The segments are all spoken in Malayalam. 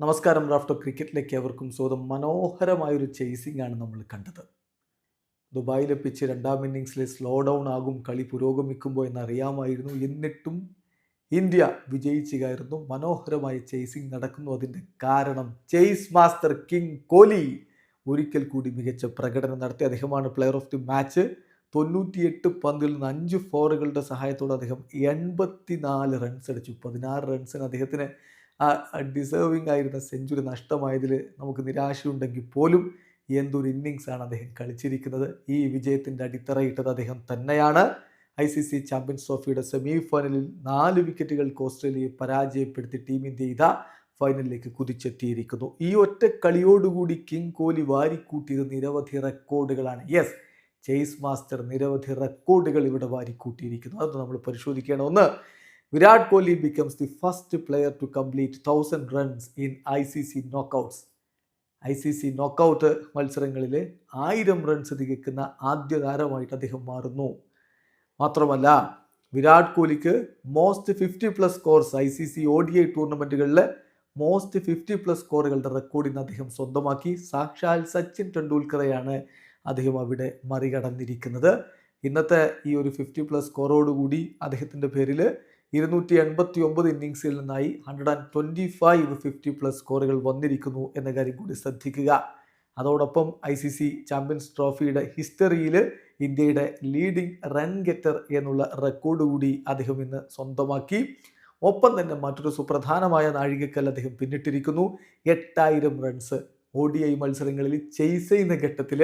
നമസ്കാരം റാഫ്റ്റർ ക്രിക്കറ്റിലേക്ക് അവർക്കും സ്വന്തം മനോഹരമായൊരു ചേസിംഗ് ആണ് നമ്മൾ കണ്ടത്. ദുബായിലെ പിച്ച് രണ്ടാം ഇന്നിങ്സിലെ സ്ലോ ഡൗൺ ആകും കളി പുരോഗമിക്കുമ്പോൾ എന്നറിയാമായിരുന്നു. എന്നിട്ടും ഇന്ത്യ വിജയിച്ചു കയറുന്നു മനോഹരമായ ചേസിംഗ് നടക്കുന്നു. അതിന്റെ കാരണം ചേസ് മാസ്റ്റർ കിങ് കോലി ഒരിക്കൽ കൂടി മികച്ച പ്രകടനം നടത്തി. അദ്ദേഹമാണ് പ്ലെയർ ഓഫ് ദി മാച്ച് തൊണ്ണൂറ്റിയെട്ട് പന്തിൽ നിന്ന് അഞ്ച് ഫോറുകളുടെ സഹായത്തോടെ അദ്ദേഹം എൺപത്തിനാല് റൺസ് അടിച്ചു. പതിനാറ് റൺസിന് അദ്ദേഹത്തിന് ആ ഡിസേർവിംഗ് ആയിരുന്ന സെഞ്ചുറി നഷ്ടമായതിൽ നമുക്ക് നിരാശയുണ്ടെങ്കിൽ പോലും എന്തൊരു ഇന്നിങ്സാണ് അദ്ദേഹം കളിച്ചിരിക്കുന്നത്. ഈ വിജയത്തിന്റെ അടിത്തറയിട്ടത് അദ്ദേഹം തന്നെയാണ്. ഐ സി സി ചാമ്പ്യൻസ് ട്രോഫിയുടെ സെമി ഫൈനലിൽ നാല് വിക്കറ്റുകൾക്ക് ഓസ്ട്രേലിയയെ പരാജയപ്പെടുത്തി ടീം ഇന്ത്യ ഇതാ ഫൈനലിലേക്ക് കുതിച്ചെത്തിയിരിക്കുന്നു. ഈ ഒറ്റ കളിയോടുകൂടി കിങ് കോഹ്ലി വാരിക്കൂട്ടിയത് നിരവധി റെക്കോർഡുകളാണ് യെസ് ചേസ് മാസ്റ്റർ നിരവധി റെക്കോർഡുകൾ ഇവിടെ വാരിക്കൂട്ടിയിരിക്കുന്നു. അത് നമ്മൾ പരിശോധിക്കണം ഒന്ന് Virat Kohli becomes the first player to complete thousand runs in I C C knockouts I C C knockout മത്സരങ്ങളിൽ ആയിരം റൺസ് തികക്കുന്ന ആദ്യ താരമായിട്ട് അദ്ദേഹം മാറുന്നു. മാത്രമല്ല Virat കോഹ്ലിക്ക് most fifty plus scores I C C O D I ടൂർണമെന്റുകളിൽ most fifty plus സ്കോറുകളുടെ റെക്കോർഡിന് അദ്ദേഹം സ്വന്തമാക്കി. സാക്ഷാൽ സച്ചിൻ ടെണ്ടുൽക്കറെയാണ് അദ്ദേഹം അവിടെ മറികടന്നിരിക്കുന്നത്. ഇന്നത്തെ ഈ ഒരു ഫിഫ്റ്റി പ്ലസ് സ്കോറോടുകൂടി അദ്ദേഹത്തിന്റെ പേരിൽ ഇരുന്നൂറ്റി എൺപത്തി ഒമ്പത് ഇന്നിങ്സിൽ നിന്നായി hundred and twenty five fifty plus സ്കോറുകൾ വന്നിരിക്കുന്നു എന്ന കാര്യം കൂടി ശ്രദ്ധിക്കുക. അതോടൊപ്പം ഐ സി സി ചാമ്പ്യൻസ് ട്രോഫിയുടെ ഹിസ്റ്ററിയിൽ ഇന്ത്യയുടെ ലീഡിംഗ് റൺ ഗെറ്റർ എന്നുള്ള റെക്കോർഡ് കൂടി അദ്ദേഹം ഇന്ന് സ്വന്തമാക്കി. ഒപ്പം തന്നെ മറ്റൊരു സുപ്രധാനമായ നാഴികക്കല്ല് അദ്ദേഹം പിന്നിട്ടിരിക്കുന്നു. എട്ടായിരം റൺസ് ഒ ഡി ഐ മത്സരങ്ങളിൽ ചെയ്സ് ചെയ്യുന്ന ഘട്ടത്തിൽ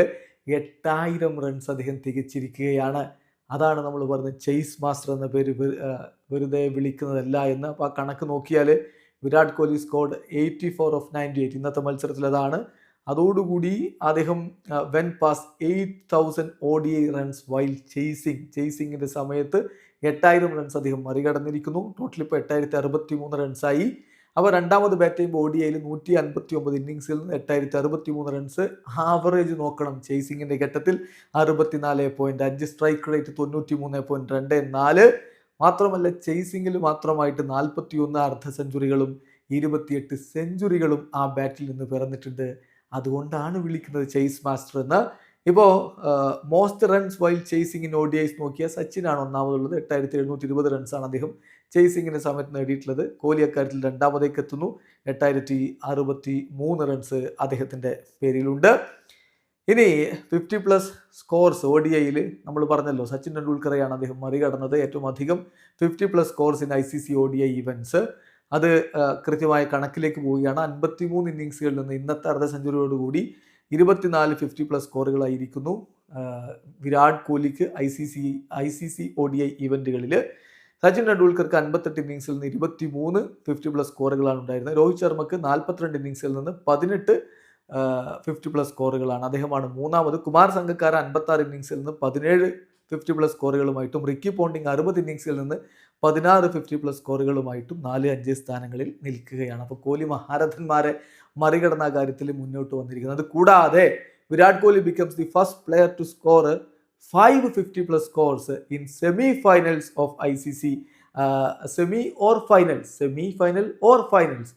എട്ടായിരം റൺസ് അദ്ദേഹം തികച്ചിരിക്കുകയാണ്. അതാണ് നമ്മൾ പറഞ്ഞ ചെയ്സ് മാസ്റ്റർ എന്ന പേര് വെറുതെ വിളിക്കുന്നതല്ല എന്ന് അപ്പോൾ ആ കണക്ക് നോക്കിയാൽ Virat Kohli scored eighty four of ninety eight ഇന്നത്തെ മത്സരത്തിൽ അതാണ്. അതോടുകൂടി അദ്ദേഹം went past eight thousand O D I runs while chasing ചേസിങ്ങിന്റെ സമയത്ത് എട്ടായിരം റൺസ് അദ്ദേഹം മറികടന്നിരിക്കുന്നു. ടോട്ടൽ ഇപ്പോൾ എട്ടായിരത്തി അറുപത്തി മൂന്ന് റൺസായി അപ്പോൾ രണ്ടാമത് ബാറ്റ് ചെയ്യുമ്പോൾ ഒ ഡി ഐയിൽ നൂറ്റി അൻപത്തി ഒമ്പത് ഇന്നിങ്സിൽ നിന്ന് എട്ടായിരത്തി അറുപത്തി മൂന്ന് റൺസ് ആവറേജ് നോക്കണം. ചേസിങ്ങിന്റെ ഘട്ടത്തിൽ അറുപത്തിനാല് പോയിന്റ് അഞ്ച് സ്ട്രൈക്ക് റേറ്റ് തൊണ്ണൂറ്റി മൂന്ന് പോയിന്റ് രണ്ട് നാല്. മാത്രമല്ല ചേസിങ്ങിൽ മാത്രമായിട്ട് നാൽപ്പത്തി ഒന്ന് അർദ്ധ സെഞ്ചുറികളും ഇരുപത്തിയെട്ട് സെഞ്ചുറികളും ആ ബാറ്റിൽ നിന്ന് പിറന്നിട്ടുണ്ട്. അതുകൊണ്ടാണ് വിളിക്കുന്നത് ചേസ് മാസ്റ്റർ എന്ന്. ഇപ്പോൾ most runs while chasing in O D Is നോക്കിയാൽ സച്ചിനാണ് ഒന്നാമതുള്ളത്. എട്ടായിരത്തി എഴുന്നൂറ്റി ഇരുപത് റൺസാണ് അദ്ദേഹം ചേസിങ്ങിന്റെ സമയത്ത് നേടിയിട്ടുള്ളത് കോഹ്ലി അക്കാര്യത്തിൽ രണ്ടാമതേക്ക് എത്തുന്നു. എട്ടായിരത്തി അറുപത്തി മൂന്ന് റൺസ് അദ്ദേഹത്തിന്റെ പേരിലുണ്ട്. ഇനി fifty plus scores O D ഐയിൽ നമ്മൾ പറഞ്ഞല്ലോ സച്ചിൻ ടെണ്ടുൽക്കറെയാണ് അദ്ദേഹം മറികടന്നത്. ഏറ്റവും അധികം fifty plus scores in I C C O D I events അത് കൃത്യമായ കണക്കിലേക്ക് പോവുകയാണ്. അൻപത്തി മൂന്ന് ഇന്നിങ്സുകളിൽ നിന്ന് ഇന്നത്തെ അർദ്ധ സെഞ്ചുറിയോടുകൂടി ഇരുപത്തിനാല് ഫിഫ്റ്റി പ്ലസ് സ്കോറുകളായിരിക്കുന്നു Virat കോഹ്ലിക്ക് I C C I C C O D I ഇവന്റുകളിൽ Sachin ടെണ്ടുൽക്കർക്ക് അൻപത്തെട്ട് ഇന്നിങ്സിൽ നിന്ന് ഇരുപത്തി മൂന്ന് ഫിഫ്റ്റി പ്ലസ് സ്കോറുകളാണ് ഉണ്ടായിരുന്നത്. രോഹിത് ശർമ്മക്ക് നാൽപ്പത്തിരണ്ട് ഇന്നിങ്സിൽ നിന്ന് പതിനെട്ട് ഫിഫ്റ്റി പ്ലസ് സ്കോറുകളാണ് അദ്ദേഹമാണ് മൂന്നാമത്. കുമാർ സംഘക്കാര അൻപത്താറ് ഇന്നിങ്സിൽ നിന്ന് പതിനേഴ് ഫിഫ്റ്റി പ്ലസ് സ്കോറുകളുമായിട്ടും റിക്കി പോണ്ടിങ് അറുപത് ഇന്നിങ്സിൽ നിന്ന് പതിനാറ് ഫിഫ്റ്റി പ്ലസ് സ്കോറുകളുമായിട്ടും നാല് അഞ്ച് സ്ഥാനങ്ങളിൽ നിൽക്കുകയാണ്. അപ്പോൾ കോഹ്ലി മഹാരഥന്മാരെ മറികടന്ന കാര്യത്തിൽ മുന്നോട്ട് വന്നിരിക്കുന്നത്. കൂടാതെ Virat Kohli becomes the first player to score five fifty plus scores in semi finals of I C C semi or finals semi final or finals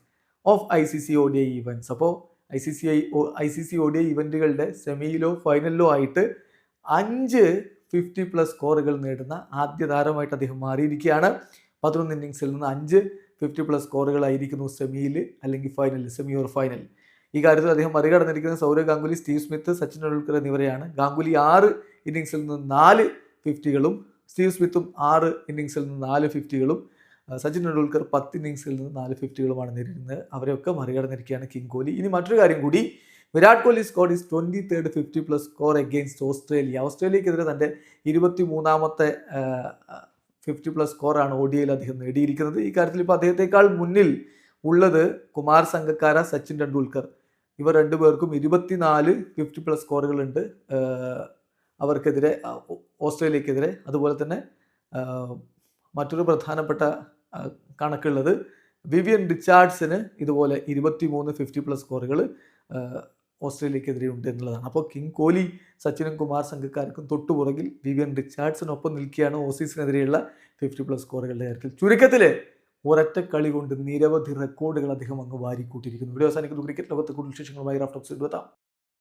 of I C C O D I events അപ്പോൾ I C C I I C C O D I ഇവന്റുകളുടെ സെമിയിലോ ഫൈനലിലോ ആയിട്ട് അഞ്ച് ഫിഫ്റ്റി പ്ലസ് സ്കോറുകൾ നേടുന്ന ആദ്യ താരമായിട്ട് അദ്ദേഹം മാറിയിരിക്കുകയാണ്. പതിനൊന്ന് ഇന്നിങ്സിൽ നിന്ന് അഞ്ച് ഫിഫ്റ്റി പ്ലസ് സ്കോറുകളായിരിക്കുന്നു സെമിയിൽ അല്ലെങ്കിൽ ഫൈനലിൽ സെമി ഓർ ഫൈനൽ ഈ കാര്യത്തിൽ അദ്ദേഹം മറികടന്നിരിക്കുന്നത് സൗരവ് ഗാംഗുലി സ്റ്റീവ് സ്മിത്ത് സച്ചിൻ ടെണ്ടുൽക്കർ എന്നിവരെയാണ്. ഗാംഗുലി ആറ് ഇന്നിങ്സിൽ നിന്ന് നാല് ഫിഫ്റ്റികളും സ്റ്റീവ് സ്മിത്തും ആറ് ഇന്നിങ്സിൽ നിന്ന് നാല് ഫിഫ്റ്റികളും സച്ചിൻ ടെണ്ടുൽക്കർ പത്ത് ഇന്നിങ്സിൽ നിന്ന് നാല് ഫിഫ്റ്റികളുമാണ് നേരിടുന്നത്. അവരെയൊക്കെ മറികടന്നിരിക്കുകയാണ് കിങ് കോഹ്ലി ഇനി മറ്റൊരു കാര്യം കൂടി. Virat Kohli score is twenty third fifty plus score against Australia ഓസ്ട്രേലിയക്കെതിരെ തന്റെ ഇരുപത്തി മൂന്നാമത്തെ ഫിഫ്റ്റി പ്ലസ് സ്കോറാണ് ഒ ഡി ഐയിൽ അദ്ദേഹം നേടിയിരിക്കുന്നത്. ഈ കാര്യത്തിൽ ഇപ്പോൾ അദ്ദേഹത്തെക്കാൾ മുന്നിൽ ഉള്ളത് കുമാർ സംഘക്കാര സച്ചിൻ ടെണ്ടുൽക്കർ. ഇവർ രണ്ടുപേർക്കും ഇരുപത്തിനാല് ഫിഫ്റ്റി പ്ലസ് സ്കോറുകളുണ്ട് അവർക്കെതിരെ ഓസ്ട്രേലിയക്കെതിരെ. അതുപോലെ തന്നെ മറ്റൊരു പ്രധാനപ്പെട്ട കണക്കുള്ളത് വിവിയൻ റിച്ചാർഡ്സിന് ഇതുപോലെ ഇരുപത്തി മൂന്ന് ഫിഫ്റ്റി പ്ലസ് സ്കോറുകൾ ഓസ്ട്രേലിയക്കെതിരെ ഉണ്ട് എന്നുള്ളതാണ്. അപ്പോൾ കിങ് കോഹ്ലി സച്ചിനും കുമാർ സംഘക്കാർക്കും തൊട്ടുപുറകിൽ വിവിയൻ റിച്ചാർഡ്സിനൊപ്പം നിൽക്കുകയാണ് ഓസീസിനെതിരെയുള്ള ഫിഫ്റ്റി പ്ലസ് സ്കോറുകളുടെ കാര്യത്തിൽ. ചുരുക്കത്തിൽ ഒരൊറ്റ കളി കൊണ്ട് നിരവധി റെക്കോർഡുകൾ അദ്ദേഹം അങ്ങ് വാരിക്കൂട്ടിയിരിക്കുന്നു. ഇവിടെ അവസാനിക്കുന്നു. ക്രിക്കറ്റ് ലോകത്തെ കൂടുതൽ വിശേഷങ്ങളുമായി റാഫ്റ്റോക്സ് എത്താം